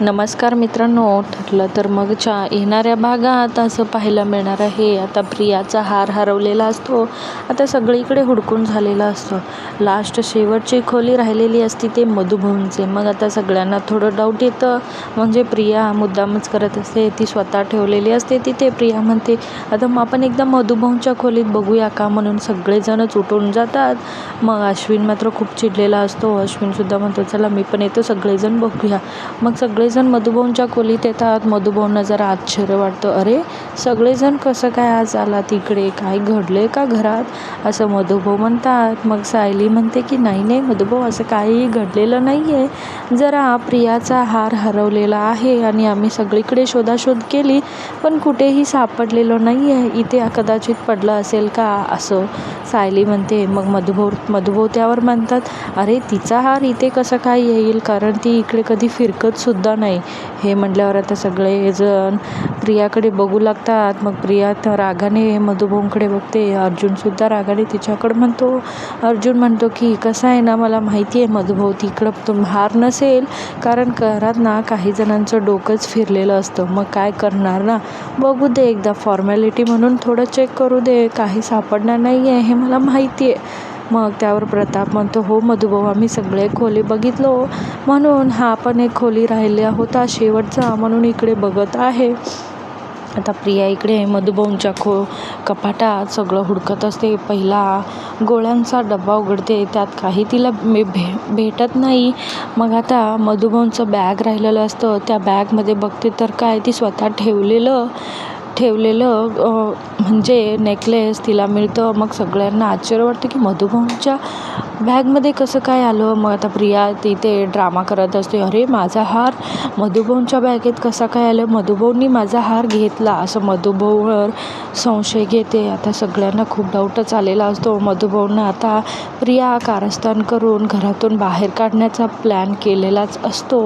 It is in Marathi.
नमस्कार मित्रांनो ठरलं तर मग च्या येणाऱ्या भागात असं पाहायला मिळणार आहे. आता प्रियाचा हार हरवलेला असतो. आता सगळीकडे हुडकून झालेला असतो. लास्ट शेवटची खोली राहिलेली असती ते मधुभवनचे मग आता सगळ्यांना थोडं डाऊट येतं. म्हणजे प्रिया मुद्दामच करत असते. ती स्वतः ठेवलेली असते. तिथे प्रिया म्हणते आता मग आपण एकदा मधुभवनच्या खोलीत बघूया का? म्हणून सगळेजणच उठून जातात. मग अश्विन मात्र खूप चिडलेला असतो. अश्विनसुद्धा म्हणतो चला मी पण येतो. सगळेजण बघूया. मग सगळे सगळेजण मधुभाऊंच्या खोलीत येतात मधुभाऊंना जरा आश्चर्य वाटतं. अरे सगळेजण कसं काय आज आला तिकडे? काय आहे का घरात? असं मधुभाऊ म्हणतात. मग सायली म्हणते की नाही नाही मधुभाऊ असं काहीही घडलेलं नाही आहे जरा प्रियाचा हार हरवलेला आहे आणि आम्ही सगळीकडे शोधाशोध केली पण कुठेही सापडलेलं नाही आहे इथे कदाचित पडलं असेल का? असं सायली म्हणते. मग मधुभाऊ मधुभाऊ त्यावर म्हणतात अरे तिचा हार इथे कसं काय येईल? कारण ती इकडे कधी फिरकतसुद्धा नाही. हे म्हटल्यावर आता सगळेजण प्रियाकडे बघू लागतात. मग प्रिया तर रागाने मधुभाऊंकडे बघते. अर्जुनसुद्धा रागाने तिच्याकडं म्हणतो. अर्जुन म्हणतो की कसं आहे ना मला माहिती आहे मधुभाऊ तिकडं तुम हार नसेल. कारण घरात ना काही जणांचं डोकंच फिरलेलं असतं. मग काय करणार ना? बघू दे एकदा फॉर्मॅलिटी म्हणून थोडं चेक करू दे. काही सापडणार नाही आहे हे मला माहिती आहे मग त्यावर प्रताप म्हणतो हो मधुभाऊ आम्ही सगळे खोली बघितलो. म्हणून हा पण एक खोली राहिल्या होता शेवटचा म्हणून इकडे बघत आहे. आता प्रिया इकडे मधुभाऊंच्या खो कपाटात सगळं हुडकत असते. पहिला गोळ्यांचा डब्बा उघडते त्यात काही तिला मे भे भेटत नाही. मग आता मधुभाऊंचं बॅग राहिलेलं असतं. त्या बॅगमध्ये बघते तर काय ती स्वतः ठेवलेलं ठेवलेलं म्हणजे नेकलेस तिला मिळतं. मग सगळ्यांना आश्चर्य वाटतं की मधुभाऊंच्या बॅगमध्ये कसं काय आलं? मग आता प्रिया तिथे ड्रामा करत असते. अरे माझा हार मधुभाऊंच्या बॅगेत कसा काय आलं? मधुभाऊंनी माझा हार घेतला. असं मधुभाऊवर संशय घेते. आता सगळ्यांना खूप डाऊटच आलेला असतो. मधुभाऊंना आता प्रिया कारस्थान करून घरातून बाहेर काढण्याचा प्लॅन केलेलाच असतो.